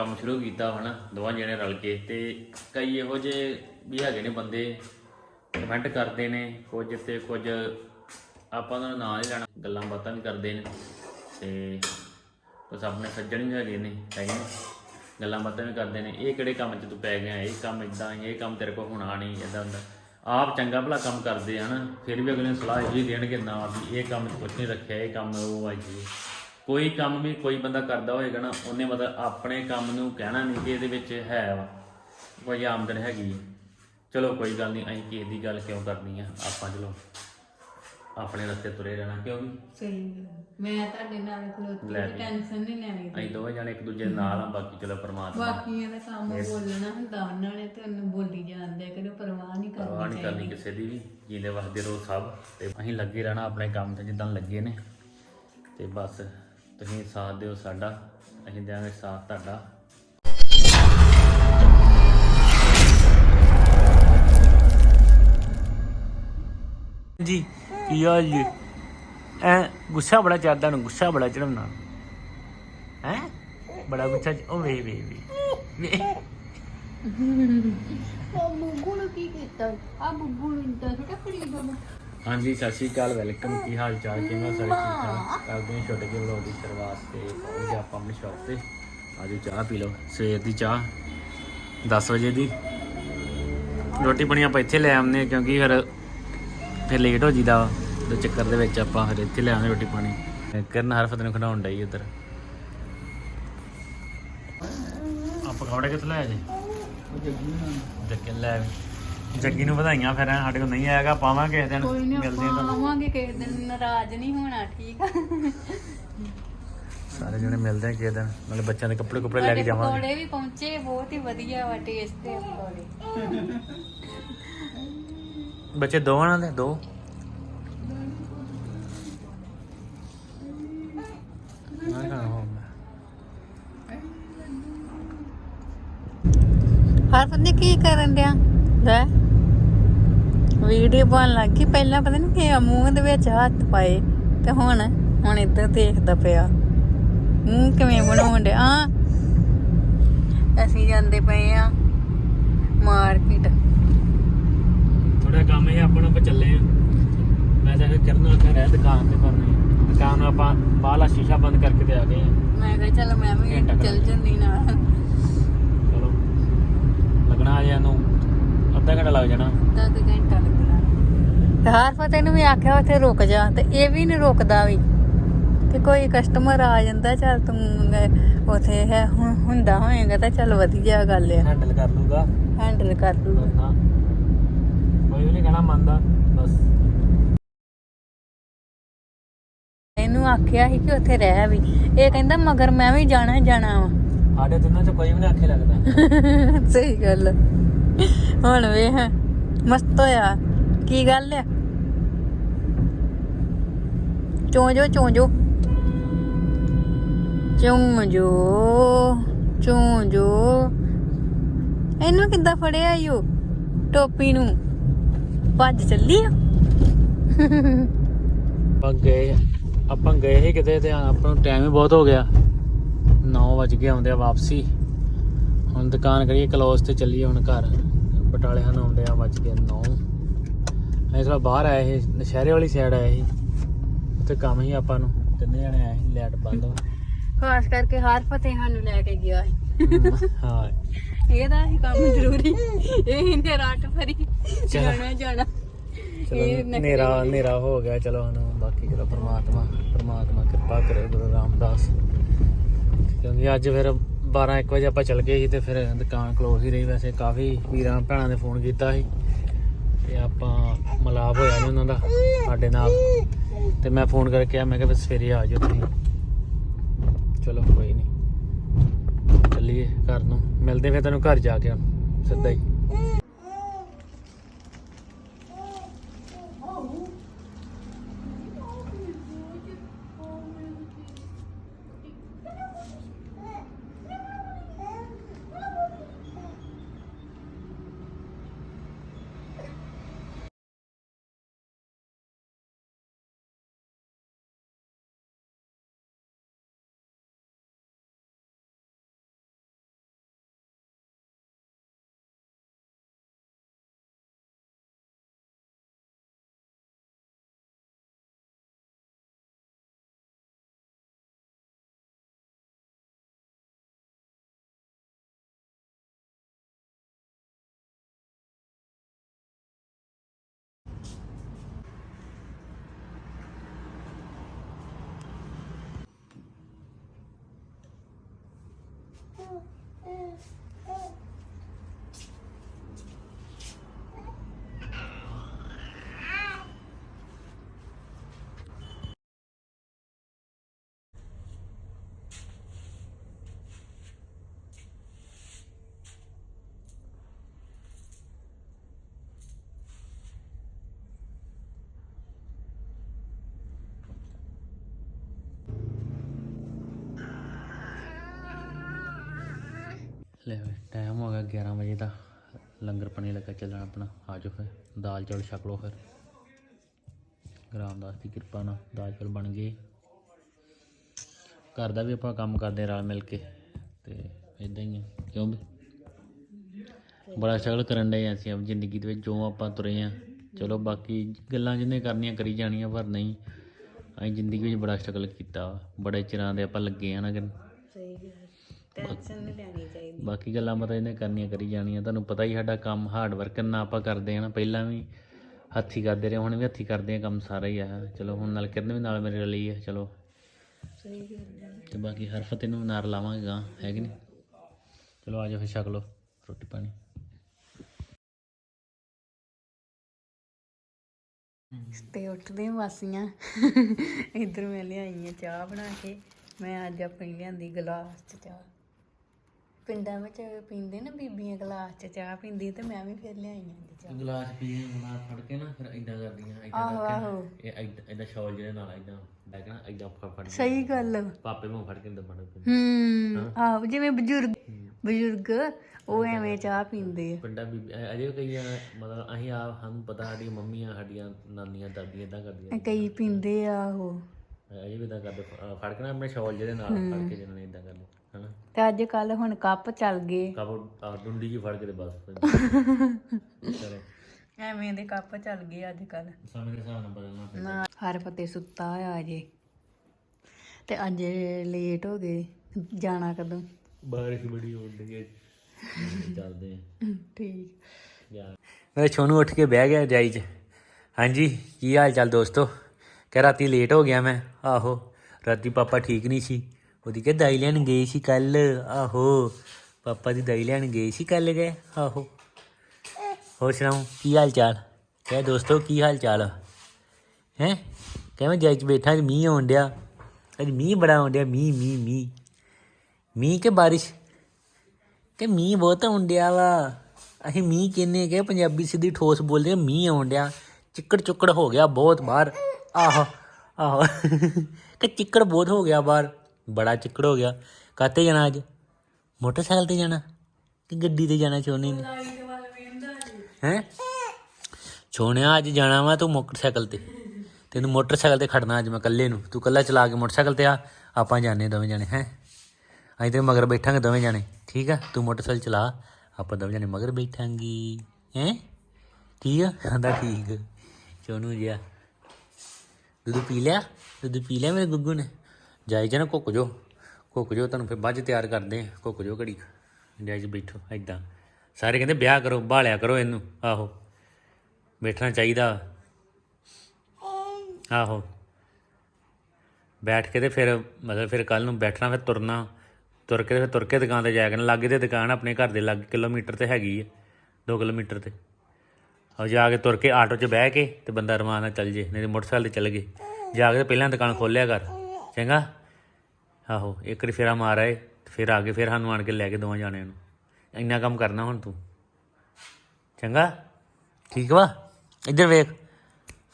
ਕੰਮ ਸ਼ੁਰੂ ਕੀਤਾ ਹਨਾ, ਦੋਵਾਂ ਜਣੇ ਰਲ ਕੇ ਤੇ ਕਈ ਇਹੋ ਜਿਹੇ ਵੀ ਹੈਗੇ ਨੇ ਬੰਦੇ ਕਮੈਂਟ ਕਰਦੇ ਨੇ, ਕੁਝ ਤੇ ਕੁਝ ਆਪਾਂ ਉਹਨਾਂ ਦਾ ਨਾਂ ਨਹੀਂ ਲੈਣਾ, ਗੱਲਾਂ ਬਾਤਾਂ ਵੀ ਕਰਦੇ ਨੇ ਤੇ ਬਸ ਆਪਣੇ ਸੱਜਣ ਵੀ ਹੈਗੇ ਨੇ ਹੈਗੇ ਨੇ ਗੱਲਾਂ ਬਾਤਾਂ ਵੀ ਕਰਦੇ ਨੇ, ਇਹ ਕਿਹੜੇ ਕੰਮ 'ਚ ਤੂੰ ਪੈ ਗਿਆ, ਇਹ ਕੰਮ ਇਦਾਂ ਇਹ ਕੰਮ ਤੇਰੇ ਕੋਲ ਹੋਣਾ ਨਹੀਂ ਇਦਾਂ ਹੁੰਦਾ। ਆਪ ਚੰਗਾ ਭਲਾ ਕੰਮ ਕਰਦੇ ਆ ਨਾ ਫਿਰ ਵੀ ਅਗਲੇ ਨੂੰ ਸਲਾਹ ਇਹ ਵੀ ਦੇਣਗੇ ਨਾ ਵੀ ਇਹ ਕੰਮ 'ਚ ਕੁਝ ਨਹੀਂ ਰੱਖਿਆ, ਇਹ ਕੰਮ ਉਹ ਆ ਜੀ। ਕੋਈ ਕੰਮ ਵੀ ਕੋਈ ਬੰਦਾ ਕਰਦਾ ਹੋਏਗਾ ਨਾ ਉਹਨੇ ਮਤਲਬ ਆਪਣੇ ਕੰਮ ਨੂੰ ਕਹਿਣਾ ਨਹੀਂ ਕਿ ਇਹਦੇ ਵਿੱਚ ਹੈ ਵਾ ਕੋਈ ਆਮਦਨ ਹੈਗੀ ਹੈ। ਚਲੋ ਕੋਈ ਗੱਲ ਨਹੀਂ ਅਸੀਂ ਕਿਸੇ ਦੀ ਗੱਲ ਕਿਉਂ ਕਰਨੀ ਆ ਆਪਾਂ ਚਲੋ ਆਪਣੇ ਰਸਤੇ ਤੁਰੇ ਰਹਿਣਾ ਕਿਉਂ ਵੀ ਸਹੀ ਗੱਲ। ਮੈਂ ਤੁਹਾਡੇ ਨਾਲ ਖਲੋਤੀ ਲੈ ਵੀ। ਟੈਨਸ਼ਨ ਨਹੀਂ ਲੈਣੀ ਅਸੀਂ ਦੋਵੇਂ ਜਣੇ ਇੱਕ ਦੂਜੇ ਨਾਲ ਆ ਬਾਕੀ ਚਲੋ ਪ੍ਰਮਾਤਮਾ ਬਾਕੀਆਂ ਦਾ ਕੰਮ ਬੋਲਣਾ ਹੁੰਦਾ ਉਹਨਾਂ ਨੇ ਤੇ ਉਹਨੂੰ ਬੋਲੀ ਜਾਂਦੇ ਕਰੋ ਪਰਵਾਹ ਨਹੀਂ ਪਰਵਾਹ ਕਰਨੀ ਨਹੀਂ ਕਰਨੀ ਕਿਸੇ ਦੀ ਵੀ ਜੀਂਦੇ ਵਸਦੇ ਰਹੋ ਸਭ ਤੇ ਅਸੀਂ ਲੱਗੇ ਰਹਿਣਾ ਆਪਣੇ ਕੰਮ ਤੇ ਜਿੱਦਾਂ ਲੱਗੇ ਨੇ ਤੇ ਬਸ ਤੁਸੀਂ ਸਾਥ ਦਿਓ ਸਾਡਾ ਅਸੀਂ ਦਿਆਂਗੇ ਸਾਥ ਤੁਹਾਡਾ। ਜੀ ਕੀ ਹਾਲ ਜੀ? ਐ ਗੁੱਸਾ ਬੜਾ ਚੜਦਾ ਨੂੰ ਗੁੱਸਾ ਬੜਾ ਚੜਾਉਣਾ ਹੈ? ਬੜਾ ਗੁੱਸਾ ਉਹ ਵੇ ਵੇ ਵੇ। ਵੇ। ਬੁੱਬੂ ਨੂੰ ਕੀ ਕੀਤਾ? ਆ ਬੁੱਬੂ ਨੂੰ ਇੰਦਾ ਛੋਟਾ ਕਰੀ ਬਾਬਾ ਹਾਂਜੀ, ਸਤਿ ਸ਼੍ਰੀ ਅਕਾਲ, ਵੈਲਕਮ। ਕੀ ਹਾਲ ਚਾਲ ਕਿਵੇਂ ਸਾਰੇ ਠੀਕ ਠਾਕ ਕਰਦੇ ਹਾਂ ਛੋਟੇ ਜਿਹੇ ਵਲੋਗ ਦੀ ਸ਼ੁਰੂਆਤ ਤੇ ਪਹੁੰਚ ਆਪਾਂ ਆਪਣੀ ਸ਼ਾਪ ਤੇ। ਆਜੋ ਚਾਹ ਪੀ ਲਓ, ਸਵੇਰ ਦੀ ਚਾਹ 10 ਵਜੇ ਦੀ। ਰੋਟੀ ਪਾਣੀ ਆਪਾਂ ਇੱਥੇ ਲੈ ਆਉਂਦੇ ਹਾਂ, ਕਿਉਂਕਿ ਫਿਰ ਫਿਰ ਲੇਟ ਹੋ ਜੀਦਾ ਦੇ ਚੱਕਰ ਦੇ ਵਿੱਚ ਆਪਾਂ ਫਿਰ ਇੱਥੇ ਲੈ ਆਉਂਦੇ ਰੋਟੀ ਪਾਣੀ। ਕਰਨ ਹਰਫਤ ਨੂੰ ਖਿਡਾਉਣ ਡਈ ਉਧਰ। ਆਪਾਂ ਖਵੜੇ ਕਿੱਥੇ ਲੈ ਜੇ? ਜੱਗੀ ਲੈ ਆਵੇ। ਜੱਗੀ ਨੂੰ ਵਧਾਈਆਂ ਫਿਰ ਸਾਡੇ ਕੋਲ ਨਹੀਂ ਆਏਗਾ ਪਾਵਾਂਗੇ ਕਿਸੇ ਦਿਨ ਕੋਈ ਨਹੀਂ ਮਿਲਦੇ ਹਾਂ ਤੁਹਾਨੂੰ। ਆਵਾਂਗੇ ਕਿਸੇ ਦਿਨ ਨਾਰਾਜ਼ ਨਹੀਂ ਹੋਣਾ ਠੀਕ ਆ। ਸਾਰੇ ਜਣੇ ਮਿਲਦੇ ਆ ਕਿਸੇ ਦਿਨ ਨਾਲੇ ਬੱਚਿਆਂ ਦੇ ਕੱਪੜੇ ਕੁਪੜੇ ਲੈ ਕੇ ਜਾਵਾਂਗੇ। ਪਕੌੜੇ ਵੀ ਪਹੁੰਚੇ ਬਹੁਤ ਹੀ ਵਧੀਆ ਵਾ ਟੇਸਟ ਦੇ ਪਕੌੜੇ। ਬੱਚੇ ਦੋਵਾਂ ਨਾਲ ਦੇ ਦੋ? ਮੈਂ ਖਾਣਾ ਹੋਊਗਾ ਨੇ ਕੀ ਕਰਨ ਡਿਆ? ਲੈ। ਵੀਡੀਓ ਬਣ ਲੱਗ ਗਈ। ਪਹਿਲਾਂ ਪਤਾ ਨਹੀਂ ਕਿ ਮੂੰਹ ਦੇ ਵਿੱਚ ਹੱਥ ਪਾਏ ਤੇ ਹੁਣ ਹੁਣ ਇੱਧਰ ਦੇਖਦਾ ਪਿਆ। ਮੂੰਹ ਕਿਵੇਂ ਬਣਾਉਣ ਡਿਆ? ਆ ਅਸੀਂ ਜਾਂਦੇ ਪਏ ਆ ਮਾਰਕੀਟ। ਥੋੜਾ ਕੰਮ ਹੈ ਆਪਣਾ ਆਪਾਂ ਚੱਲੇ ਆ। ਮੈਂ ਤਾਂ ਕਰਨ ਆਖਿਆ ਰਹਿ ਦੁਕਾਨ ਤੇ ਪਰ ਨਹੀਂ। ਦੁਕਾਨ ਨੂੰ ਆਪਾਂ ਬਾਹਲਾ ਸ਼ੀਸ਼ਾ ਬੰਦ ਕਰਕੇ ਤੇ ਆ ਗਏ ਆ। ਮੈਂ ਕਿਹਾ ਚੱਲ ਮੈਂ ਵੀ ਚੱਲ ਜੰਦੀ ਨਾਲ। ਚਲੋ ਲੱਗਣਾ ਅਜੇ ਨੂੰ ਅੱਧਾ ਘੰਟਾ ਲੱਗ ਜਾਣਾ। ਅੱਧਾ ਕੁ ਘੰਟਾ ਲੱਗਣਾ। ਤੇ ਹਰਫਤ ਇਹਨੂੰ ਵੀ ਆਖਿਆ ਉੱਥੇ ਰੁਕ ਜਾ ਤੇ ਇਹ ਵੀ ਨਹੀਂ ਰੁਕਦਾ ਵੀ। ਕਿ ਕੋਈ ਕਸਟਮਰ ਆ ਜਾਂਦਾ ਚੱਲ ਤੂੰ ਉਥੇ ਹੈ ਹੁੰ- ਹੁੰਦਾ ਹੋਏਗਾ ਤਾਂ ਚੱਲ ਵਧੀਆ ਗੱਲ ਆ। ਹੈਂਡਲ ਕਰ ਲੂਗਾ ਹੈਂਡਲ ਕਰ ਲੂ ਹਾਂ। ਕੋਈ ਵੀ ਨਹੀਂ ਕਹਿਣਾ ਮੰਨਦਾ ਬਸ। ਇਹਨੂੰ ਆਖਿਆ ਸੀ ਕਿ ਉੱਥੇ ਰਹਿ ਵੀ। ਇਹ ਕਹਿੰਦਾ ਮਗਰ ਮੈਂ ਵੀ ਜਾਣਾ ਹੀ ਜਾਣਾ ਵਾ। ਸਾਡੇ ਤਿੰਨਾਂ ਚ ਕੋਈ ਵੀ ਨਹੀਂ ਆਖੇ ਲੱਗਦਾ। ਸਹੀ ਗੱਲ ਆ। ਹੁਣ ਵੇਖ, ਮਸਤ ਹੋਇਆ। ਕੀ ਗੱਲ ਆ? ਚੋਂਜੋ ਚੋਂਜੋ ਚੋਂਜੋ ਚੋਂਜੋ ਇਹਨੂੰ ਕਿੱਦਾਂ ਫੜਿਆ ਈਓ ਟੋਪੀ ਨੂੰ। ਭੱਜ ਚੱਲੀ ਆ। ਆਪਾਂ ਗਏ ਆਪਾਂ ਗਏ ਸੀ ਕਿਤੇ ਤੇ ਆਪਾਂ ਨੂੰ ਟਾਈਮ ਹੀ ਬਹੁਤ ਹੋ ਗਿਆ। 9 ਵਜ ਗਏ ਆਉਂਦੇ ਆ ਵਾਪਸੀ। ਹੁਣ ਦੁਕਾਨ ਕਰੀਏ ਕਲੋਜ ਤੇ ਚੱਲੀਏ ਹੁਣ ਘਰ। ਬਟਾਲੇ ਹਨ ਆਉਂਦੇ ਆ ਵੱਜ ਗਏ 9 ਅਸੀਂ ਥੋੜਾ ਬਾਹਰ ਆਏ ਸੀ ਨਸ਼ਹਿਰੇ ਵਾਲੀ ਸਾਈਡ ਆਏ ਸੀ। ਉੱਥੇ ਕੰਮ ਹੀ ਆਪਾਂ ਨੂੰ ਤਿੰਨੇ ਜਣੇ ਆਏ ਸੀ ਲਾਈਟ ਬੰਦ। ਹੋ ਖਾਸ ਕਰਕੇ ਹਰ ਫਤਿਹ ਸਾਨੂੰ ਲੈ ਕੇ ਗਿਆ ਸੀ। ਹਾਂ। ਇਹਦਾ ਹੀ ਕੰਮ ਜ਼ਰੂਰੀ ਇਹ ਇਹਨੇ ਰਾਤ ਭਰੀ ਜਾਣਾ ਜਾਣਾ। ਇਹ ਵਾਲੇ। ਹਨੇਰਾ ਹੋ ਗਿਆ ਚਲੋ ਹੁਣ ਬਾਕੀ ਚਲੋ ਪ੍ਰਮਾਤਮਾ ਪ੍ਰਮਾਤਮਾ ਕਿਰਪਾ ਕਰੇ ਗੁਰੂ ਰਾਮਦਾਸ। ਕਿਉਂਕਿ ਅੱਜ ਫਿਰ 12 1 ਵਜੇ ਆਪਾਂ ਚੱਲ ਗਏ ਸੀ ਤੇ ਫਿਰ ਦੁਕਾਨ ਕਲੋਜ਼ ਹੀ ਰਹੀ। ਵੈਸੇ ਕਾਫੀ ਵੀਰਾਂ ਭੈਣਾਂ ਨੇ ਫੋਨ ਕੀਤਾ ਸੀ ਤੇ ਆਪਾਂ ਮਲਾਪ ਹੋਇਆ ਨਹੀਂ ਉਹਨਾਂ ਦਾ ਸਾਡੇ ਨਾਲ। ਤੇ ਮੈਂ ਫੋਨ ਕਰਕੇ ਆ ਮੈਂ ਕਿਹਾ ਵੀ ਸਵੇਰੇ ਆ ਜਾਓ ਤੁਸੀਂ। ਚਲੋ ਕੋਈ ਨਹੀਂ ਚੱਲੀਏ ਘਰ ਨੂੰ। ਮਿਲਦੇ ਫਿਰ ਤੈਨੂੰ ਘਰ ਜਾ ਕੇ ਹੁਣ, ਸਿੱਧਾ ਹੀ। Oh, uh, ਲੈ ਟਾਈਮ ਹੋ ਗਿਆ 11 ਵਜੇ ਦਾ। ਲੰਗਰ ਪਾਣੀ ਲੱਗਾ ਚੱਲਣਾ ਆਪਣਾ, ਆ ਜਾਓ ਫਿਰ। ਦਾਲ ਚੌਲ ਛਕ ਲਓ ਫਿਰ। ਰਾਮਦਾਸ ਦੀ ਕਿਰਪਾ ਨਾਲ ਦਾਲ ਚੌਲ ਬਣ ਗਏ। ਘਰ ਦਾ ਵੀ ਆਪਾਂ ਕੰਮ ਕਰਦੇ ਰਲ ਮਿਲ ਕੇ, ਤੇ ਇਦਾਂ ਹੀ ਆ। ਕਿਉਂ ਵੀ? ਬੜਾ ਸਟਰਗਲ ਕਰਨ ਡਏ ਆ ਅਸੀਂ ਆਪਣੀ ਜ਼ਿੰਦਗੀ ਦੇ ਵਿੱਚ, ਜੋ ਆਪਾਂ ਤੁਰੇ ਆ ਚਲੋ ਬਾਕੀ ਗੱਲਾਂ ਜਿਹਨੇ ਕਰਨੀਆਂ ਕਰੀ ਜਾਣੀਆਂ, ਪਰ ਨਹੀਂ। ਅਸੀਂ ਜ਼ਿੰਦਗੀ ਵਿੱਚ ਬੜਾ ਸਟਰਗਲ ਕੀਤਾ। ਵਾ। ਬੜੇ ਚਿਰਾਂ ਦੇ ਆਪਾਂ ਲੱਗੇ ਆ ਨਾ ਕਿ ਸਹੀ ਗੱਲ ਟੈਨਸ਼ਨ ਨਹੀਂ ਲੈਣੀ ਚਾਹੀਦੀ। ਬਾਕੀ ਗੱਲਾਂ ਮਤਲਬ ਇਹਨੇ ਕਰਨੀਆਂ ਕਰੀ ਜਾਣੀਆਂ। ਤੁਹਾਨੂੰ ਪਤਾ ਹੀ ਸਾਡਾ ਕੰਮ ਹਾਰਡ ਵਰਕ ਕਿੰਨਾ ਆਪਾਂ ਕਰਦੇ ਆ ਨਾ ਪਹਿਲਾਂ ਵੀ ਹੱਥੀ ਕਰਦੇ ਰਹੇ ਹੁਣ ਵੀ ਹੱਥੀ ਕਰਦੇ ਆ ਕੰਮ ਸਾਰਾ ਹੀ ਆ। ਚਲੋ ਹੁਣ ਨਾਲ ਕਿਰਨ ਵੀ ਨਾਲ ਮੇਰੇ ਲਈ ਆ ਚਲੋ। ਸਹੀ ਗੱਲ ਹੈ ਤੇ ਬਾਕੀ ਹਰ ਫਤਿਹ ਨੂੰ ਨਾਰ ਲਾਵਾਂਗੇ ਗਾਂ ਹੈ ਕਿ ਨਹੀਂ? ਚਲੋ ਆ ਜਾਓ ਫਿਰ ਛਕ ਲਓ ਰੋਟੀ ਪਾਣੀ। ਤੇ ਉੱਠਦੇ ਵਾਸੀਆਂ ਇੱਧਰ ਮੈਂ ਲਿਆਈ ਆ ਚਾਹ ਬਣਾ ਕੇ। ਮੈਂ ਅੱਜ ਆਪਣੀ ਲਿਆਂਦੀ ਗਲਾਸ ਚ ਚਾਹ। ਪਿੰਡਾਂ ਵਿੱਚ ਪੀਂਦੇ ਨਾ ਬੀਬੀਆਂ ਗਲਾਸ ਚ ਚਾਹ ਪੀਂਦੀ ਤੇ ਮੈਂ ਵੀ ਫਿਰ ਲਿਆਈ ਆਂ ਅੱਜ ਚਾਹ। ਗਲਾਸ ਪੀ ਗਲਾਸ ਫੜ ਕੇ ਨਾ ਫਿਰ ਇਦਾਂ ਕਰਦੀਆਂ ਆਹੋ ਆਹੋ। ਇਹ ਇਦਾਂ ਸ਼ਾਲ ਜਿਹੜੇ ਨਾਲ ਇਦਾਂ ਬੈਗ ਨਾ ਇਦਾਂ ਫੜ ਫੜ ਕੇ ਸਹੀ ਗੱਲ। ਪਾਪੇ ਮੂੰਹ ਫੜ ਕੇ ਕੇ ਹੂੰ ਆਹੋ ਜਿਵੇਂ ਬਜ਼ੁਰਗ ਬਜ਼ੁਰਗ ਉਹ ਐਵੇਂ ਚਾਹ ਪੀਂਦੇ ਆ। ਪਿੰਡਾਂ ਵੀ ਅਜੇ ਵੀ ਕਈ ਆ, ਮਤਲਬ ਅਸੀਂ ਆ ਸਾਨੂੰ ਪਤਾ ਸਾਡੀਆਂ ਮੰਮੀਆਂ ਸਾਡੀਆਂ ਨਾਨੀਆਂ ਦਾਦੀਆਂ ਇਦਾਂ ਕਰਦੀਆਂ ਕਈ ਪੀਂਦੇ ਆ ਉਹ। ਅਜੇ ਵੀ ਇਦਾਂ ਕਰਦੇ ਫ- ਫੜ ਕੇ ਨਾ ਆਪਣੇ ਸ਼ਾਲ ਜਿਹਦੇ ਨਾਲ ਫੜ ਕੇ ਜਿਹਨਾਂ ਨੇ ਤੇ ਅੱਜ ਕੱਲ ਹੁਣ ਕੱਪ ਚੱਲ ਗਏ। ਕੱਪ ਆਹ ਡੁੰਡੀ ਜੀ ਫੜ ਕੇ ਤੇ ਬਸ। ਚਲੋ ਐਵੇਂ ਦੇ ਕੱਪ ਚੱਲ ਗਏ ਅੱਜ ਕੱਲ ਸਮੇਂ ਦੇ ਹਿਸਾਬ ਨਾਲ ਬਦਲਣਾ ਪੈਂਦਾ ਨਾ ਹਰ ਫਤੇ ਸੁੱਤਾ ਹੋਇਆ ਜੇ ਤੇ ਅੱਜ ਲੇਟ ਹੋ ਗਏ। ਜਾਣਾ ਕਦੋਂ? ਬਾਰਿਸ਼ ਬੜੀ ਹੋਣ ਡਈ ਹੈ ਚੱਲਦੇ ਆ। ਠੀਕ। ਯਾਰ ਮੇਰਾ ਛੋਨੂ ਉੱਠ ਕੇ ਬਹਿ ਗਿਆ ਜਾਈ ਚ। ਹਾਂਜੀ ਕੀ ਹਾਲ ਚਾਲ ਦੋਸਤੋ? ਕਹਿ ਰਾਤੀ ਲੇਟ ਹੋ ਗਿਆ ਮੈਂ। ਆਹੋ ਰਾਤੀ ਪਾਪਾ ਠੀਕ ਨਹੀਂ ਸੀ। ਉਹਦੀ ਕਿ ਦਾਈ ਲੈਣ ਗਏ ਸੀ ਕੱਲ ਆਹੋ, ਪਾਪਾ ਦੀ ਦਾਈ ਲੈਣ ਗਏ ਸੀ ਕੱਲ ਗਏ, ਆਹੋ। ਹੋਰ ਸੁਣਾਓ, ਕੀ ਹਾਲ ਚਾਲ? ਕਹਿ ਦੋਸਤੋ, ਕੀ ਹਾਲ ਚਾਲ? ਹੈ? ਕਹਿ ਮੈਂ ਜਾਈ ਚ ਬੈਠਾ, ਅੱਜ ਮੀਂਹ ਆਉਣ ਡਿਆ। ਅੱਜ ਮੀਂਹ ਬੜਾ ਆਉਣ ਡਿਆ, ਮੀਂਹ ਮੀਂਹ ਮੀਂਹ। ਮੀਂਹ ਕਿ ਬਾਰਿਸ਼? ਕਿ ਮੀਂਹ ਬਹੁਤ ਆਉਣ ਡਿਆ ਵਾ। ਅਸੀਂ ਮੀਂਹ ਕਹਿੰਨੇ ਕਿ ਪੰਜਾਬੀ ਸਿੱਧੀ ਠੋਸ ਬੋਲਦੇ ਮੀਂਹ ਆਉਣ ਡਿਆ। ਚਿੱਕੜ ਚੁੱਕੜ ਹੋ ਗਿਆ ਬਹੁਤ ਬਾਹਰ। ਆਹੋ ਆਹੋ। ਕਿ ਚਿੱਕੜ ਬਹੁਤ ਹੋ ਗਿਆ ਬਾਹਰ। ਬੜਾ ਚਿੱਕੜ ਹੋ ਗਿਆ। ਕਾਤੇ ਜਾਣਾ ਅੱਜ? ਮੋਟਰਸਾਈਕਲ ਤੇ ਜਾਣਾ ਕਿ ਗੱਡੀ ਤੇ ਜਾਣਾ ਚਾਹੁੰਦੀ ਨੇ? ਹੈ? ਛੋਣਿਆ, ਅੱਜ ਜਾਣਾ ਵਾ ਤੂੰ ਮੋਟਰਸਾਈਕਲ ਤੇ। ਤੈਨੂੰ ਮੋਟਰਸਾਈਕਲ ਤੇ ਖੜਨਾ ਅੱਜ ਮੈਂ ਇਕੱਲੇ ਨੂੰ। ਤੂੰ ਇਕੱਲਾ ਚਲਾ ਕੇ ਮੋਟਰਸਾਈਕਲ ਤੇ ਆ, ਆਪਾਂ ਜਾਣੇ ਦੋਵੇਂ ਜਾਣੇ, ਹੈ? ਅਸੀਂ ਤੇ ਮਗਰ ਬੈਠਾਂਗੇ ਦੋਵੇਂ ਜਾਣੇ, ਠੀਕ ਆ? ਤੂੰ ਮੋਟਰਸਾਈਕਲ ਚਲਾ, ਆਪਾਂ ਦੋਵੇਂ ਜਾਣੇ ਮਗਰ ਬੈਠਾਂਗੇ, ਹੈ? ਠੀਕ ਆ? ਕਹਿੰਦਾ ਠੀਕ। ਚੋਨੂ ਜਿਆ ਦੁੱਧ ਪੀ ਲਿਆ? ਦੁੱਧ ਪੀ ਲਿਆ ਮੇਰੇ ਗੁੱਗੂ ਨੇ? ਜਾਇਜ਼ ਨਾ ਕੁੱਕ ਜੋ ਕੁੱਕ ਜੋ, ਤੁਹਾਨੂੰ ਫਿਰ ਬਾਅਦ 'ਚ ਤਿਆਰ ਕਰਦੇ ਆ। ਕੁੱਕ ਜੋ ਘੜੀ ਜਾਇਜ਼ ਬੈਠੋ ਐਦਾਂ ਸਾਰੇ ਕਹਿੰਦੇ ਵਿਆਹ ਕਰੋ, ਬਾਲਿਆ ਕਰੋ ਇਹਨੂੰ, ਆਹੋ। ਬੈਠਣਾ ਚਾਹੀਦਾ। ਆਹੋ। ਬੈਠ ਕੇ ਤੇ ਫਿਰ, ਮਤਲਬ ਫਿਰ ਕੱਲ ਨੂੰ ਬੈਠਣਾ, ਫਿਰ ਤੁਰਨਾ, ਤੁਰ ਕੇ ਤੇ ਫਿਰ ਤੁਰ ਕੇ ਦੁਕਾਨ ਤੇ ਜਾਇਆ ਕਰਨਾ। ਲਾਗੇ ਤੇ ਦੁਕਾਨ ਆਪਣੇ ਘਰ ਦੇ ਲਾਗੇ, ਕਿਲੋਮੀਟਰ ਤੇ ਹੈਗੀ ਹੈ 2 ਕਿਲੋਮੀਟਰ ਤੇ। ਉਹ ਜਾ ਕੇ ਤੁਰ ਕੇ ਆਟੋ 'ਚ ਬਹਿ ਕੇ ਤੇ ਬੰਦਾ ਰਮਾਨ ਨਾਲ ਚੱਲ ਜੇ, ਨਹੀਂ ਤੇ ਮੋਟਰਸਾਈਕਲ ਤੇ ਚੱਲ ਗਏ। ਜਾ ਕੇ ਤੇ ਪਹਿਲਾਂ ਦੁਕਾਨ ਖੋਲਿਆ ਕਰ, ਚੰਗਾ? ਆਹੋ ਇੱਕ ਵਾਰੀ ਫੇਰਾ ਮਾਰ ਆਏ ਤੇ ਫਿਰ ਆ ਕੇ ਫਿਰ ਸਾਨੂੰ ਆਣ ਕੇ ਲੈ ਕੇ ਦੋਵਾਂ ਜਾਣਿਆਂ ਨੂੰ। ਇੰਨਾ ਕੰਮ ਕਰਨਾ ਹੁਣ ਤੂੰ। ਚੰਗਾ? ਠੀਕ ਵਾ? ਇੱਧਰ ਵੇਖ।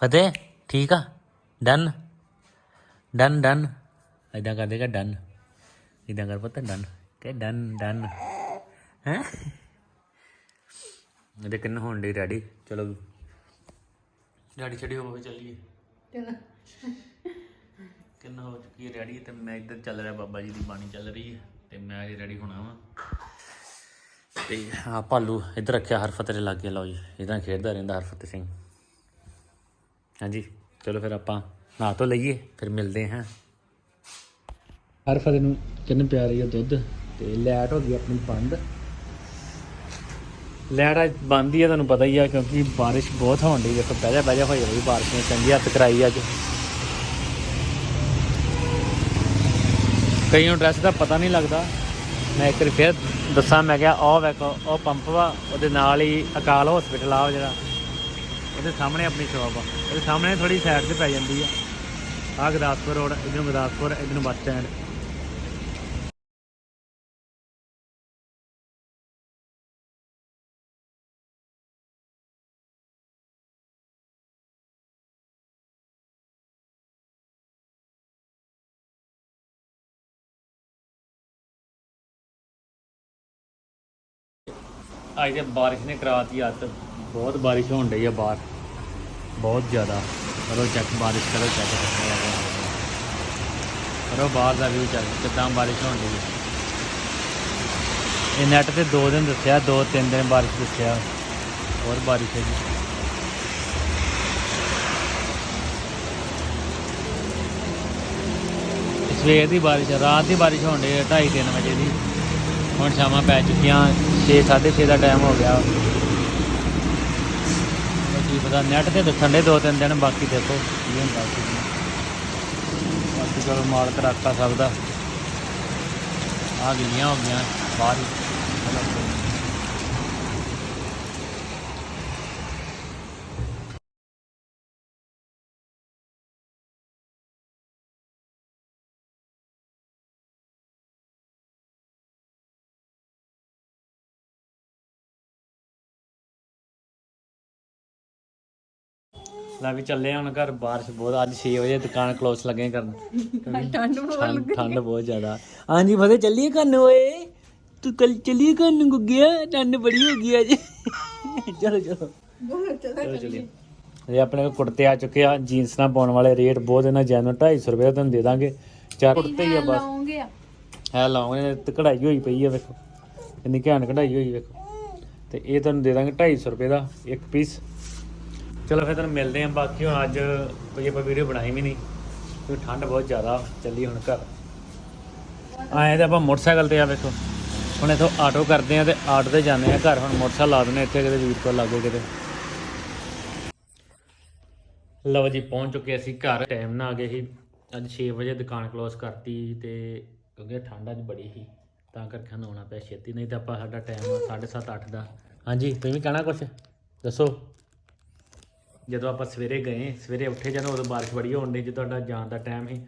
ਫਤਿਹ ਠੀਕ ਆ? ਡਨ ਡਨ ਡਨ ਇਦਾਂ ਕਰ ਦੇਗਾ ਡਨ ਇਦਾਂ ਕਰ ਪਤਾ ਡਨ ਕਿ ਡਨ ਡਨ ਹੈ? ਇਹਦੇ ਕਿੰਨ ਹੋਣ ਦੀ ਰੈਡੀ ਚਲੋ। ਰੈਡੀ ਛੜੀ ਹੋਵੇ ਚੱਲੀਏ। ਕਿੰਨਾ ਹੋ ਚੁੱਕੀ ਹੈ ਰੈਡੀ ਤੇ ਮੈਂ ਇੱਧਰ ਚੱਲ ਰਿਹਾ ਬਾਬਾ ਜੀ ਦੀ ਬਾਣੀ ਚੱਲ ਰਹੀ ਹੈ ਤੇ ਮੈਂ ਅਜੇ ਰੈਡੀ ਹੋਣਾ ਵਾ। ਤੇ ਹਾਂ ਭਾਲੂ ਇੱਧਰ ਰੱਖਿਆ ਹਰਫਤ ਦੇ ਲਾਗੇ, ਲਓ ਜੀ ਇਦਾਂ ਖੇਡਦਾ ਰਹਿੰਦਾ ਹਰਫਤ ਸਿੰਘ। ਹਾਂਜੀ, ਚਲੋ ਫਿਰ ਆਪਾਂ ਨਹਾ ਤੋਂ ਲਈਏ, ਫਿਰ ਮਿਲਦੇ ਹਾਂ। ਹਰਫਤ ਨੂੰ ਕਿੰਨ ਪਿਆਰੀ ਹੈ ਦੁੱਧ ਤੇ ਲੈਟ ਹੋ ਗਈ ਆਪਣੀ ਬੰਦ। ਲੈਟ ਅੱਜ ਬੰਦ ਹੀ ਹੈ, ਤੁਹਾਨੂੰ ਪਤਾ ਹੀ ਆ, ਕਿਉਂਕਿ ਬਾਰਿਸ਼ ਬਹੁਤ ਹੋਣ ਡਈ ਦੇਖੋ ਬਹਿ ਜਾ, ਹੋਈ ਰਹੀ ਬਾਰਿਸ਼ ਨੇ, ਚੰਗੀ ਹੱਥ ਕਰਾਈ ਅੱਜ। ਕਈਆਂ ਨੂੰ ਡਰੈਸ ਦਾ ਪਤਾ ਨਹੀਂ ਲੱਗਦਾ। ਮੈਂ ਇੱਕ ਵਾਰੀ ਫਿਰ ਦੱਸਾਂ, ਮੈਂ ਕਿਹਾ ਉਹ ਵੇਖੋ ਉਹ ਪੰਪ ਵਾ, ਉਹਦੇ ਨਾਲ ਹੀ ਅਕਾਲ ਹਸਪੀਟਲ ਆ ਉਹ ਜਿਹੜਾ। ਉਹਦੇ ਸਾਹਮਣੇ ਆਪਣੀ ਸ਼ੌਪ ਆ। ਉਹਦੇ ਸਾਹਮਣੇ ਥੋੜੀ ਸਾਈਡ ਤੇ ਪੈ ਜਾਂਦੀ ਆ। ਆ ਗੁਰਦਾਸਪੁਰ ਰੋਡ ਇਧਰੋਂ ਗੁਰਦਾਸਪੁਰ, ਇਧਰੋਂ ਬੱਸ ਸਟੈਂਡ ਅੱਜ ਤੇ ਬਾਰਿਸ਼ ਨੇ ਕਰਾਤੀ ਹੱਥ ਬਹੁਤ ਬਾਰਿਸ਼ ਹੋਣ ਡਈ ਆ ਬਾਹਰ ਬਹੁਤ ਜ਼ਿਆਦਾ ਕਰੋ ਚੈੱਕ ਬਾਰਿਸ਼ ਕਰੋ ਚੈੱਕ ਕਰੋ ਬਾਹਰ ਦਾ ਵੀ ਚੈੱਕ ਕਿਦਾਂ ਬਾਰਿਸ਼ ਹੋਣ ਡਈ ਹੈ ਇਹ ਨੈਟ ਤੇ 2 ਦਿਨ ਦੱਸਿਆ 2-3 ਦਿਨ ਬਾਰਿਸ਼ ਦੱਸਿਆ ਹੋਰ ਬਾਰਿਸ਼ ਹੈ ਜੀ ਸਵੇਰ ਦੀ ਬਾਰਿਸ਼ ਆ, ਰਾਤ ਦੀ ਬਾਰਿਸ਼ ਹੋਣ ਡਈ 2:30 ਵਜੇ ਦੀ ਹੁਣ ਸ਼ਾਮਾਂ ਪੈ ਚੁੱਕੀਆਂ 6:30 ਦਾ ਟਾਈਮ ਹੋ ਗਿਆ। ਕੀ ਪਤਾ ਨੈਟ ਤੇ ਦੱਸਣ ਦੇ ਦੋ ਤਿੰਨ ਦਿਨ, ਬਾਕੀ ਦੇਖੋ ਕੀ ਹੁੰਦਾ ਬਾਕੀ ਚਲੋ ਮਾਲਕ ਰੱਖਾ ਸਭ ਦਾ। ਆ ਗਈਆਂ ਹੋ ਗਈਆਂ, ਬਾਹਰ ਹੀ। ਲੈ ਵੀ ਚੱਲੇ ਹੁਣ ਘਰ ਬਾਰਿਸ਼ ਬਹੁਤ ਅੱਜ 6 ਵਜੇ ਦੁਕਾਨ ਕਲੋਜ਼ ਲੱਗੇ ਕਰਨ। ਠੰਡ ਠੰਡ ਠੰਡ ਬਹੁਤ ਜ਼ਿਆਦਾ। ਹਾਂਜੀ ਫਤਿਹ ਚੱਲੀਏ ਕੰਨ ਓਏ? ਤੂੰ ਕੱਲ ਚੱਲੀਏ ਕੰਨ ਗੁੱਗਿਆ ਠੰਡ ਬੜੀ ਹੋ ਗਈ ਅੱਜ। ਚਲੋ ਚਲੋ। ਚਲੋ ਚੱਲੀਏ। ਇਹ ਆਪਣੇ ਕੋਲ ਕੁੜਤੇ ਆ ਚੁੱਕੇ ਆ ਜੀਨਸ ਨਾਲ ਪਾਉਣ ਵਾਲੇ ਰੇਟ ਬਹੁਤ ਇਹਨਾਂ ਜੈਨੂਨ 250 ਰੁਪਏ ਤੁਹਾਨੂੰ ਦੇ ਦਾਂਗੇ। ਚਾਰ ਕੁੜਤੇ ਹੀ ਆ ਬਸ। ਹੈ ਲਾਉਂਗੇ ਤੇ ਕਢਾਈ ਹੋਈ ਪਈ ਆ ਵੇਖੋ। ਇੰਨੀ ਘੈਂਟ ਕਢਾਈ ਹੋਈ ਵੇਖੋ। ਤੇ ਇਹ ਤੁਹਾਨੂੰ ਦੇ ਦਾਂਗੇ 250 ਰੁਪਏ ਦਾ ਇੱਕ ਪੀਸ ਚਲੋ ਫਿਰ ਤੁਹਾਨੂੰ ਮਿਲਦੇ ਆਂ ਬਾਕੀ ਹੁਣ ਅੱਜ ਕੋਈ ਆਪਾਂ ਵੀਡੀਓ ਬਣਾਈ ਵੀ ਨਹੀਂ, ਕਿਉਂਕਿ ਠੰਡ ਬਹੁਤ ਜ਼ਿਆਦਾ ਚੱਲੀ ਹੁਣ ਘਰ। ਆਏ ਤੇ ਆਪਾਂ ਮੋਟਰਸਾਈਕਲ ਤੇ ਆ, ਵੇਖੋ। ਹੁਣ ਇਥੋਂ ਆਟੋ ਕਰਦੇ ਆ ਤੇ ਆਟੋ ਤੇ ਜਾਂਦੇ ਆ ਘਰ, ਹੁਣ ਮੋਟਰਸਾਈਕਲ ਲਾ ਦਿੰਦੇ ਇੱਥੇ, ਕਿਤੇ ਵੀਰ ਕੋਲ ਲਾਗੇ ਕਿਤੇ। ਲਓ ਜੀ, ਪਹੁੰਚ ਚੁੱਕੇ ਅਸੀਂ ਘਰ। ਟਾਈਮ ਨਾਲ ਆ ਗਏ ਸੀ। ਅੱਜ 6 ਵਜੇ ਦੁਕਾਨ ਕਲੋਜ਼ ਕਰਤੀ ਤੇ ਕਿਉਂਕਿ ਠੰਡ ਅੱਜ ਬੜੀ ਸੀ, ਤਾਂ ਕਰਕੇ ਸਾਨੂੰ ਆਉਣਾ ਪਿਆ ਛੇਤੀ, ਨਹੀਂ ਤਾਂ ਆਪਾਂ ਸਾਡਾ ਟਾਈਮ 7:30 8 ਦਾ। ਹਾਂਜੀ, ਤੁਸੀਂ ਵੀ ਕਹਿਣਾ ਕੁਛ? ਦੱਸੋ। ਜਦੋਂ ਆਪਾਂ ਸਵੇਰੇ ਗਏ ਸਵੇਰੇ ਉੱਠੇ ਜਦੋਂ ਉਦੋਂ ਬਾਰਿਸ਼ ਬੜੀ ਹੋਣ ਡਈ ਜਦੋਂ ਤੁਹਾਡਾ ਜਾਣ ਦਾ ਟਾਈਮ ਸੀ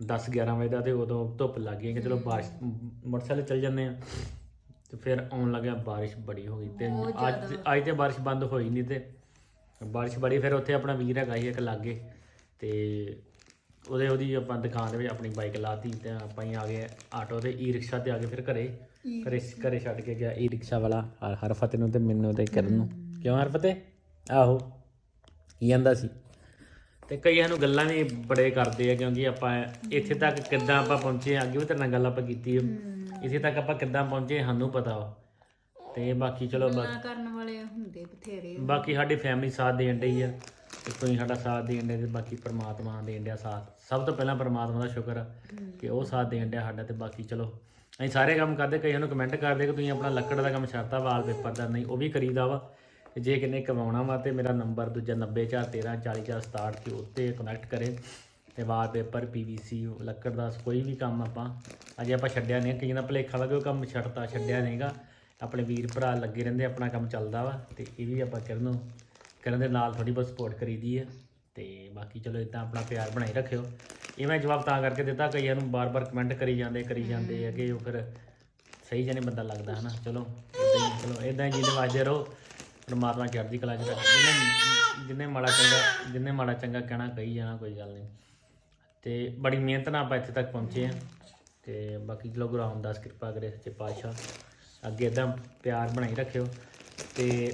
10 11 ਵਜੇ ਦਾ ਤੇ ਉਦੋਂ ਧੁੱਪ ਲੱਗ ਗਈ ਕਿ ਚਲੋ ਬਾਰਿਸ਼ ਮੋਟਰਸਾਈਕਲ ਚੱਲ ਜੰਨੇ ਆ ਤੇ ਫਿਰ ਆਉਣ ਲੱਗਿਆ ਬਾਰਿਸ਼ ਬੜੀ ਹੋ ਗਈ ਤੇ ਅੱਜ ਅੱਜ ਤੇ ਬਾਰਿਸ਼ ਬੰਦ ਹੋਈ ਨਹੀਂ ਤੇ ਬਾਰਿਸ਼ ਬੜੀ ਫਿਰ ਉੱਥੇ ਆਪਣਾ ਵੀਰ ਹੈਗਾ ਸੀ ਇੱਕ ਲਾਗੇ ਤੇ ਉਹਦੇ ਉਹਦੀ ਆਪਾਂ ਦੁਕਾਨ ਦੇ ਵਿੱਚ ਆਪਣੀ ਬਾਈਕ ਲਾਤੀ ਤੇ ਆਪਾਂ ਹੀ ਆ ਗਏ ਆਟੋ ਤੇ ਈ ਰਿਕਸ਼ਾ ਤੇ ਆ ਗਏ ਫਿਰ ਘਰੇ। ਘਰੇ ਘਰੇ ਛੱਡ ਕੇ ਗਿਆ ਈ ਰਿਕਸ਼ਾ ਵਾਲਾ ਹਰ- ਹਰਫਤ ਨੂੰ ਤੇ ਮੈਨੂੰ ਤੇ ਕਰਨ ਨੂੰ। ਕਿਉਂ ਹਰਫਤੇ ਆਹੋ। ਕੀ ਕਹਿੰਦਾ ਸੀ? ਤੇ ਕਈਆਂ ਨੂੰ ਗੱਲਾਂ ਵੀ ਬੜੇ ਕਰਦੇ ਆ ਕਿਉਂਕਿ ਆਪਾਂ ਇੱਥੇ ਤੱਕ ਕਿੱਦਾਂ ਆਪਾਂ ਪਹੁੰਚੇ ਅੱਗੇ ਵੀ ਤੇਰੇ ਨਾਲ ਗੱਲ ਆਪਾਂ ਕੀਤੀ ਆ। ਇੱਥੇ ਤੱਕ ਆਪਾਂ ਕਿੱਦਾਂ ਪਹੁੰਚੇ ਸਾਨੂੰ ਪਤਾ ਵਾ। ਤੇ ਬਾਕੀ ਚਲੋ ਬਾ- ਨਾ ਕਰਨ ਵਾਲੇ ਹੁੰਦੇ ਬਥੇਰੇ ਬਾਕੀ ਸਾਡੀ ਫੈਮਿਲੀ ਸਾਥ ਦੇਣ ਡਈ ਆ ਤੇ ਤੁਸੀਂ ਸਾਡਾ ਸਾਥ ਦੇਣ ਦੇ ਤੇ ਬਾਕੀ ਪ੍ਰਮਾਤਮਾ ਦੇਣ ਡਿਆ ਸਾਥ। ਸਭ ਤੋਂ ਪਹਿਲਾਂ ਪ੍ਰਮਾਤਮਾ ਦਾ ਸ਼ੁਕਰ ਆ ਕਿ ਉਹ ਸਾਥ ਦੇਣ ਡਿਆ ਸਾਡਾ ਤੇ ਬਾਕੀ ਚਲੋ ਅਸੀਂ ਸਾਰੇ ਕੰਮ ਕਰਦੇ ਕਈਆਂ ਨੂੰ ਕਮੈਂਟ ਕਰਦੇ ਕਿ ਤੁਸੀਂ ਆਪਣਾ ਲੱਕੜ ਦਾ ਕੰਮ ਛੱਡਤਾ ਵਾਲਪੇਪਰ ਦਾ ਨਹੀਂ ਉਹ ਵੀ ਕਰੀਦਾ ਵਾ। ਤੇ ਜੇ ਕਿਨੇ ਕਮਾਉਣਾ ਵਾ ਤੇ ਮੇਰਾ ਨੰਬਰ ਦੂਜਾ 90413 ਤੇ ਉੱਤੇ ਕਨੈਕਟ ਕਰੇ ਤੇ ਵਾਲਪੇਪਰ ਪੀਵੀਸੀ ਲੱਕੜ ਦਾ ਕੋਈ ਵੀ ਕੰਮ ਆਪਾਂ ਅਜੇ ਆਪਾਂ ਛੱਡਿਆ ਨਹੀਂ ਕਈਆਂ ਦਾ ਭਲੇਖਾ ਉਹ ਕੰਮ ਛੱਡਤਾ ਛੱਡਿਆ ਨਹੀਂਗਾ। ਆਪਣੇ ਵੀਰ ਭਰਾ ਲੱਗੇ ਰਹਿੰਦੇ ਆਪਣਾ ਕੰਮ ਚੱਲਦਾ ਵਾ ਤੇ ਇਹ ਵੀ ਆਪਾਂ ਕਰਨ ਨੂੰ ਕਰਨ ਦੇ ਨਾਲ ਥੋੜੀ ਬਹੁਤ ਸਪੋਰਟ ਕਰੀਦੀ ਹੈ ਤੇ ਬਾਕੀ ਚਲੋ ਇਦਾਂ ਆਪਣਾ ਪਿਆਰ ਬਣਾਈ ਰੱਖਿਓ। ਇਹ ਮੈਂ ਜਵਾਬ ਤਾਂ ਕਰਕੇ ਦਿੱਤਾ ਕਈਆਂ ਨੂੰ ਬਾਰ-ਬਾਰ ਕਮੈਂਟ ਕਰੀ ਜਾਂਦੇ ਕਰੀ ਜਾਂਦੇ ਆ ਕਿ ਉਹ ਫਿਰ ਸਹੀ ਜਨੇ ਬੰਦਾ ਲੱਗਦਾ ਹਨਾ? ਚਲੋ ਇਦਾਂ ਹੀ ਚਲੋ ਇਦਾਂ ਹੀ ਜਿਹਦੇ ਵਾਜਦੇ ਰਹੋ। ਪਰਮਾਤਮਾ ਚੜ੍ਹਦੀ ਕਲਾ ਚ ਰੱਖੇ ਜਿੰਨੇ ਜਿੰਨੇ ਮਾੜਾ ਚੰਗਾ ਜਿੰਨੇ ਮਾੜਾ ਚੰਗਾ ਕਹਿਣਾ ਕਹੀ ਜਾਣਾ ਕੋਈ ਗੱਲ ਨਹੀਂ। ਤੇ ਬੜੀ ਮਿਹਨਤ ਨਾਲ ਆਪਾਂ ਇੱਥੇ ਤੱਕ ਪਹੁੰਚੇ ਆ ਤੇ ਬਾਕੀ ਚਲੋ ਗੁਰੂ ਰਾਮਦਾਸ ਕਿਰਪਾ ਕਰੇ ਸੱਚੇ ਪਾਤਸ਼ਾਹ। ਅੱਗੇ ਇਦਾਂ ਪਿਆਰ ਬਣਾਈ ਰੱਖਿਓ। ਤੇ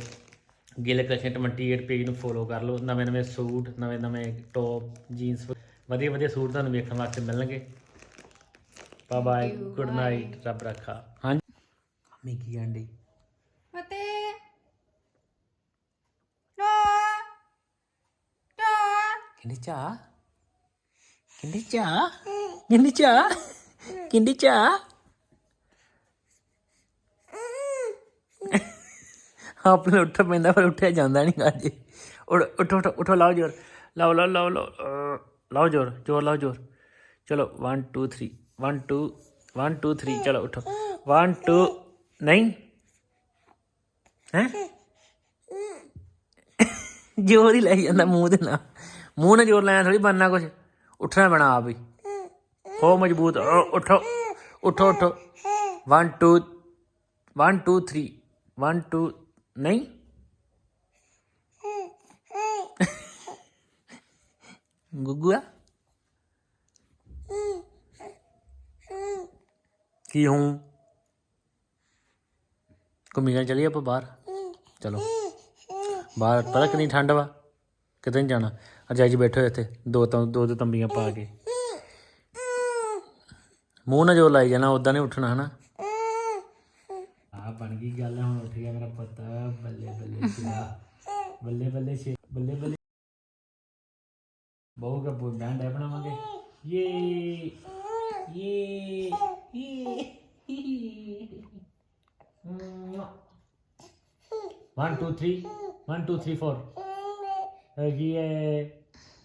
ਗਿਲ ਕਲੈਕਸ਼ਨ 28 ਪੇਜ ਨੂੰ ਫੋਲੋ ਕਰ ਲਓ। ਨਵੇਂ ਨਵੇਂ ਸੂਟ ਨਵੇਂ ਨਵੇਂ ਟੌਪ ਜੀਨਸ ਵਧੀਆ ਵਧੀਆ ਸੂਟ ਤੁਹਾਨੂੰ ਵੇਖਣ ਵਾਸਤੇ ਮਿਲਣਗੇ। ਬਾਏ ਬਾਏ ਗੁੱਡ ਨਾਈਟ ਰੱਬ ਰੱਖਾ। ਹਾਂ ਮੰਮੀ ਕੀ ਆਂਡੀ ਕਿੰਦੀ ਚਾ ਕਿੰਦੀ ਚਾ ਆਪਣੇ ਉੱਠ ਪੈਂਦਾ ਪਰ ਉੱਠਿਆ ਜਾਂਦਾ ਨਹੀਂ ਗਾਜੇ ਉੱਠ ਉੱਠ ਉੱਠ ਲਾਓ ਜੋਰ ਲਾਓ ਲਾਓ ਲਾਓ ਲਾਓ ਜੋਰ ਜੋਰ ਲਾਓ ਜੋਰ ਚਲੋ 1 2 3 1 2 1 2 3 ਚਲੋ ਉਠੋ 1 2 ਨਹੀਂ ਹੈ ਜੋਰ ਹੀ ਲੈ ਜਾਂਦਾ ਮੂੰਹ ਦੇ ਨਾਲ ਮੂੰਹ ਨਾਲ ਜੋਰ ਲੈਣਾ ਥੋੜੀ ਬੰਨਣਾ ਕੁਛ। ਉੱਠਣਾ ਪੈਣਾ ਆਪ ਹੀ। ਹੋ ਮਜ਼ਬੂਤ। ਉੱਠੋ ਉੱਠੋ। ਉੱਠੋ, ਉਠੋ। 1 2 1 2 3 1 2 ਨਹੀਂ। ਗੁੱਗੂ ਆ ਕੀ ਹੂੰ? ਘੁੰਮੀ ਜਾਣ ਆਪਾਂ ਬਾਹਰ। ਚਲੋ। ਬਾਹਰ ਪਤਾ ਕਿੰਨੀ ਠੰਡ ਵਾ। ਕਿਤੇ ਨਹੀਂ ਜਾਣਾ। ਅਜਾਈ ਜੀ ਬੈਠੇ ਹੋਏ ਇੱਥੇ। ਦੋ ਤਾਂ, ਦੋ ਦੋ ਤੰਬੀਆਂ ਪਾ ਕੇ। ਮੂੰਹ ਨਾਲ ਜੋ ਲਾਈ ਜਾਣਾ ਉਦਾਂ ਨਹੀਂ ਉੱਠਣਾ, ਹਨਾ? ਆ ਬਣ ਗਈ ਗੱਲ, ਹੁਣ ਉੱਠ ਗਿਆ ਮੇਰਾ ਪਤਾ। ਬੱਲੇ ਬੱਲੇ ਸ਼ਿਆ ਬੱਲੇ ਬੱਲੇ ਸ਼ੇ ਬੱਲੇ ਬੱਲੇ। ਬਹੁ ਕਾ ਬੈਂਡ ਹੈ ਬਣਾਵਾਂਗੇ। ਯੇ ਯੇ one two three one two three four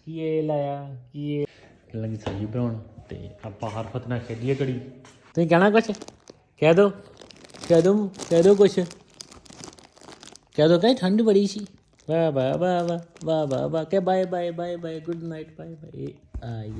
ਇਹ ਇਹ ਲਾਇਆ ਇਹ? ਲੱਗੀ ਸਹੀ ਬਣਾਉਣ ਤੇ ਆਪਾਂ ਹਰਫਤ ਨਾਲ ਖੇਡੀਏ ਕੜੀ ਤੁਸੀਂ ਕਹਿਣਾ ਕੁਛ? ਕਹਿ ਦੋ। ਕਹਿ ਦੋ ਕਹਿ ਦੋ ਕੁਛ। ਕਹਿ ਦੋ ਕਹੇ ਠੰਡ ਬੜੀ ਸੀ। ਵਾਹ ਵਾਹ ਵਾਹ ਵਾਹ ਵਾਹ ਵਾਹ ਵਾਹ ਕੇ bye bye bye bye good night bye bye ਆਈ